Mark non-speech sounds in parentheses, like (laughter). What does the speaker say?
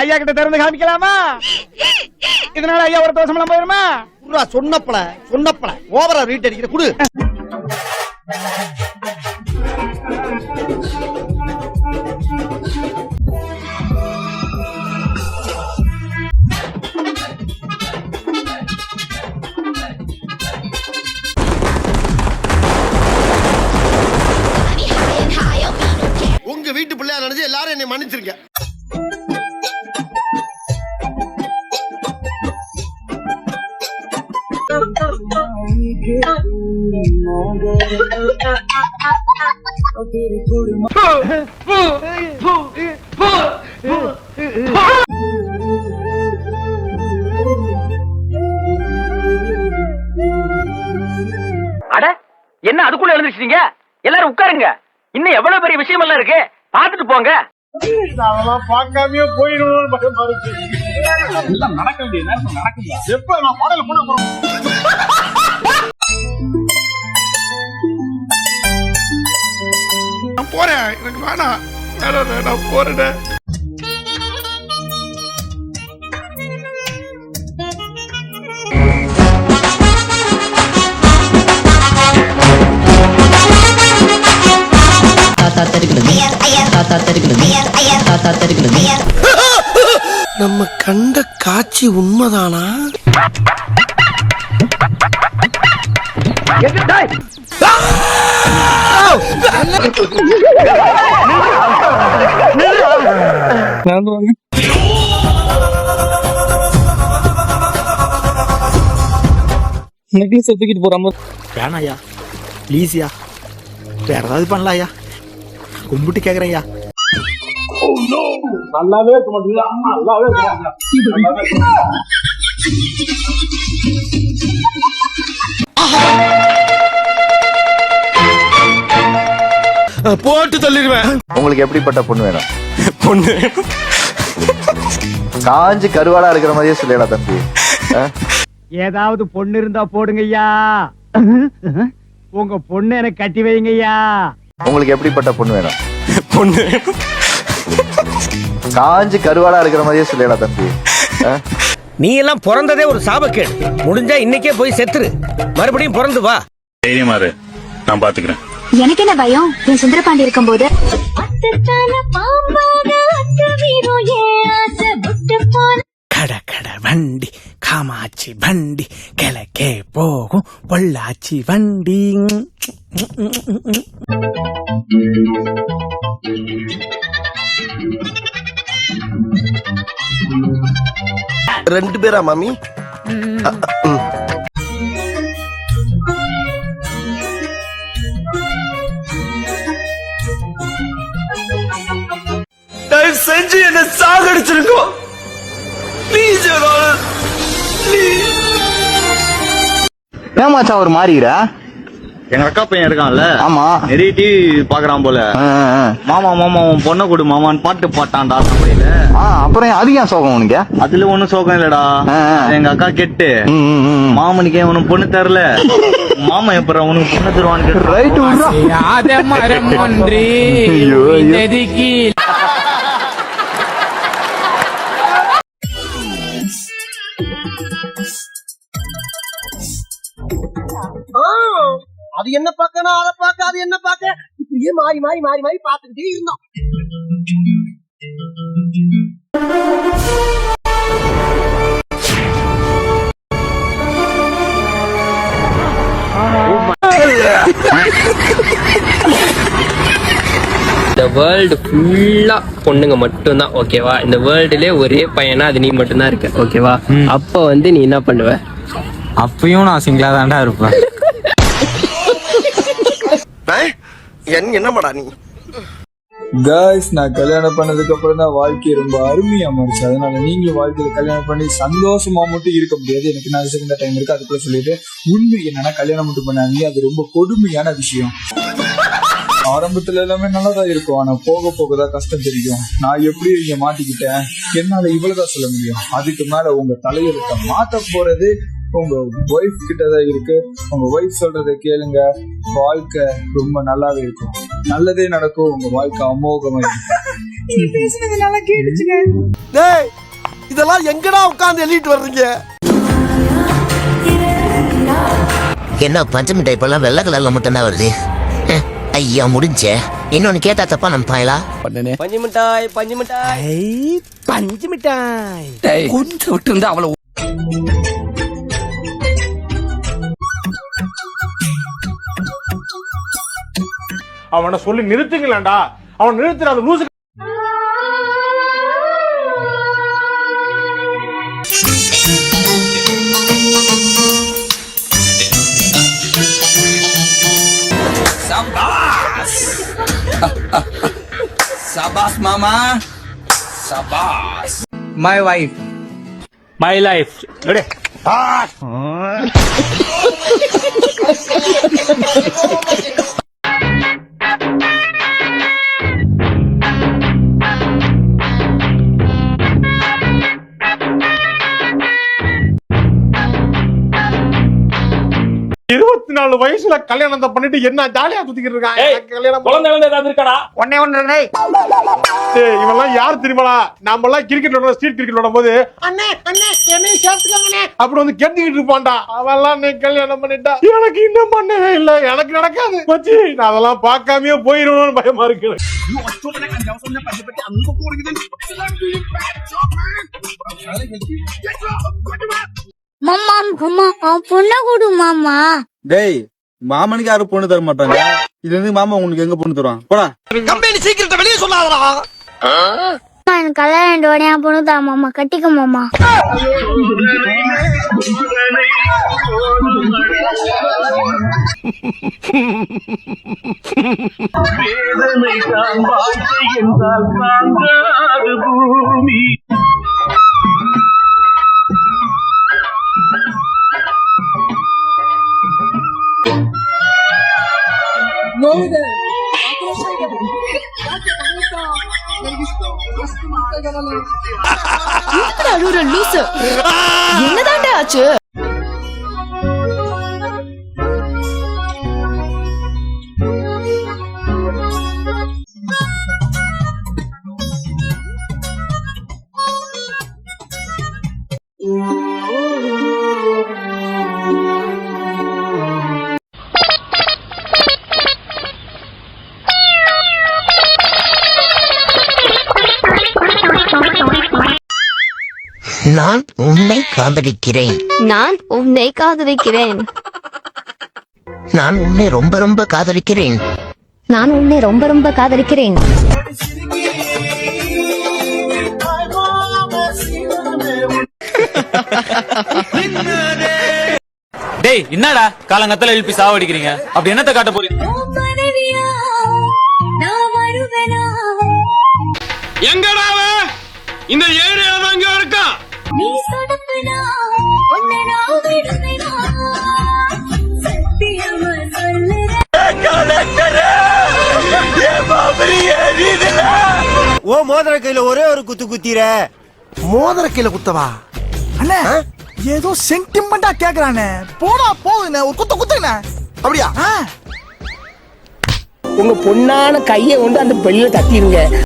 ஐயா கிட்ட திறந்து காமிக்கலாமா? இதனால ஐயா ஒரு தோசமெல்லாம் போயிருமா குடுறா சொன்னப்பல சொன்னப்பல. ஓவரா ரீட் அடிக்கிற குடு. உங்க வீட்டு பிள்ளையா நினைச்சு எல்லாரும் என்னை மன்னிச்சிருங்க. அட என்ன அதுக்குள்ள எழுந்திருச்சீங்க எல்லாரும் உட்காருங்க. இன்னும் எவ்வளவு பெரிய விஷயம் எல்லாம் இருக்கு? பாத்துட்டு போங்க. அதெல்லாம் பார்க்காமயே போயிடுவோம் பயமா இருக்கு எல்லாம் நடக்க வேண்டிய நேரத்தில் எப்ப நான் பாடல போன நான் போறேன் எனக்கு வேணாம் வேணாம் நான் போறேன் தாத்தா தெருக்கிறது தாத்தா தெருக்கிறது நம்ம கண்ட காட்சி உண்மைதானா நெக்லஸ் தூக்கிட்டு போறாம வேணாயா ப்ளீஸ்யா வேற ஏதாவது பண்ணலாயா கும்பிட்டு கேக்குறேன்யா. நல்லாவே இருக்க மாட்டீங்களா நல்லாவே போட்டு தள்ளிடுவேன். உங்களுக்கு எப்படிப்பட்ட பொண்ணு வேணும்? பொண்ணு. காஞ்சு கருவாடா இருக்கிற மாதிரியே சொல்லிடலாம் தம்பி? ஏதாவது பொண்ணு இருந்தா போடுங்க ஐயா உங்க பொண்ணு எனக்கு கட்டி வைங்க ஐயா உங்களுக்கு எப்படிப்பட்ட பொண்ணு வேணும்? பொண்ணு. காஞ்சு கருவாடா இருக்கிற மாதிரியே சொல்லிடலாம் தம்பி? நீ எல்லாம் பிறந்ததே ஒரு சாபக்கேடு. முடிஞ்சா இன்னைக்கே போய் செத்துரு. மறுபடியும் பிறந்து வா. தைரியமா இரு. நான் பாத்துக்கிறேன். எனக்கு என்ன பயம்? என் சுந்தரபாண்டி இருக்கும்போது. கட கட வண்டி. காமாட்சி வண்டி கிழக்கே போகும் பொள்ளாச்சி வண்டி. ரெண்டு பேரா மாமி? தயவு செஞ்சு என்ன சாகடிச்சிருக்கோம் ஏமாச்சா ஒரு மாறிக்கிறா? எங்க அக்கா பையன் இருக்கான்ல. ஆமா. நிறைய டிவி பாக்குறான் போல. மாமா மாமா உன் பொண்ணை கொடு மாமான்னு பாட்டு பாட்டான்டா சபையில ஆ, அப்புறம் அது ஏன் சோகம் உனக்கு? அதுல ஒண்ணும் சோகம் இல்லடா. எங்க அக்கா கெட்டு. மாமனுக்கு ஏன் உனக்கு பொண்ணு தரல? (laughs) மாமா எப்பறம் உனக்கு பொண்ணு தருவான்னு கேட்டு? அது என்ன பார்க்கணும் அதை பார்க்க அது என்ன பார்க்க? இப்படியே மாறி மாறி மாறி மாறி பார்த்துக்கிட்டே இருந்தோம். இந்த வேர்ல்டு ஃபுல்லா பொண்ணுங்க மட்டும்தான் ஓகேவா இந்த வேர்ல்டுலே ஒரே பையனா அது நீ மட்டும்தான் இருக்க ஓகேவா அப்ப வந்து நீ என்ன பண்ணுவ? அப்பயும் நான் சிங்கிளா தான்டா இருப்பேன். என்னமாடா நீ? காய்ஸ் நான் கல்யாணம் பண்ணதுக்கு அப்புறம் தான் வாழ்க்கையை ரொம்ப அருமையா மாறிச்சு. அதனால நீங்களும் வாழ்க்கையில கல்யாணம் பண்ணி சந்தோஷமா மட்டும் இருக்க முடியாது. எனக்கு நான் செகண்ட் டைம் இருக்கு அதுக்குள்ள சொல்லிட்டு உண்மை என்னன்னா கல்யாணம் மட்டும் பண்ணாங்க அது ரொம்ப கொடுமையான விஷயம். ஆரம்பத்துல எல்லாமே நல்லதா இருக்கும். ஆனா போக போக தான் கஷ்டம் தெரியும். நான் எப்படி இங்க மாட்டிக்கிட்டேன்? என்னால இவ்வளவுதான் சொல்ல முடியும். அதுக்கு மேல உங்க தலையெழுத்த மாத்த போறது உங்க ஒய்ஃப் கிட்ட தான் இருக்கு. உங்க ஒய்ஃப் சொல்றதை கேளுங்க. வாழ்க்கை ரொம்ப நல்லாவே இருக்கும். நல்லதே நடக்கும். உங்க வாழ்க்கை அமோகமா இருக்கும். டேய் இதெல்லாம் எங்கடா உட்கார்ந்து எழுதிட்டு வர்றீங்க? என்ன பஞ்சு மிட்டாய் இப்பெல்லாம் வெள்ளை கலர்ல மட்டும்தான் வருது? ஐயா முடிஞ்சே. இன்னொன்னு கேட்டா தப்பா நம்பாங்களா பஞ்சு மிட்டாய் பஞ்சு மிட்டாய் பஞ்சு மிட்டாய் கொஞ்சம் விட்டு இருந்தா அவ்வளவு அவனை சொல்லி நிறுத்துங்களேன்டா. அவன் நிறுத்துற அந்த லூசு சபாஸ். மாமா. சபாஸ். மை வைஃப் மை லைஃப் இருபத்தி நாலு வயசுல கல்யாணத்தை பண்ணிட்டு என்ன ஜாலியா சுத்திக்கிட்டு இருக்கான்? கல்யாணம் குழந்தை ஏதாவது இருக்காடா? ஒன்னே ஒன்று டேய், இவன்லாம் யார் தெரியுமாடா? நாம எல்லாம் கிரிக்கெட் விளையாட ஸ்ட்ரீட் கிரிக்கெட் விளையாடும் போது அண்ணே அண்ணே என்னையும் சேர்த்துக்கோங்கண்ணே அப்படி வந்து கெட்டிக்கிட்டு இருப்பான்டா. அவன்லாம் நீ கல்யாணம் பண்ணிட்டா எனக்கு இன்னும் பண்ணவே இல்ல எனக்கு நடக்காது. மச்சி. நான் அதெல்லாம் பார்க்காமயே போயிருவேன்னு பயமா இருக்கு மாமா மாமா பொண்ணை கொடு மாமா. டேய் மாமனுக்கு யாரும் பொண்ணு தர மாட்டாங்க? இது வந்து மாமா உங்களுக்கு எங்க பொண்ணு தருவான்? போடா. கம்பெனி சீக்கிரத்தை வெளியே சொல்லாதடா. எனக்கு கல்யாணம் பொண்ணு தான் மாமா. கட்டிக்க மாமா. என்னதாண்டா ஆச்சு (laughs) நான் உன்னை காதலிக்கிறேன். நான் உன்னை காதலிக்கிறேன். நான் உன்னை ரொம்ப ரொம்ப காதலிக்கிறேன். நான் உன்னை ரொம்ப ரொம்ப காதலிக்கிறேன். டேய் என்னடா காலங்கத்துல எழுப்பி சாவடிக்கிறீங்க அப்படி என்னத்த காட்ட போறீங்க? எங்கடா? இந்த ஏரியால ஓ மோதிர கையில ஒரே ஒரு குத்து குத்திர. மோதிர கையில குத்தவா? அண்ணே ஏதோ சென்டிமெண்டா கேக்குறானே. போடா போகுதுண்ணே ஒரு குத்து குத்துங்கண்ணே அப்படியா? உங்க பொண்ணான கையை கொண்டு அந்த பெல்ல தட்டிடுங்க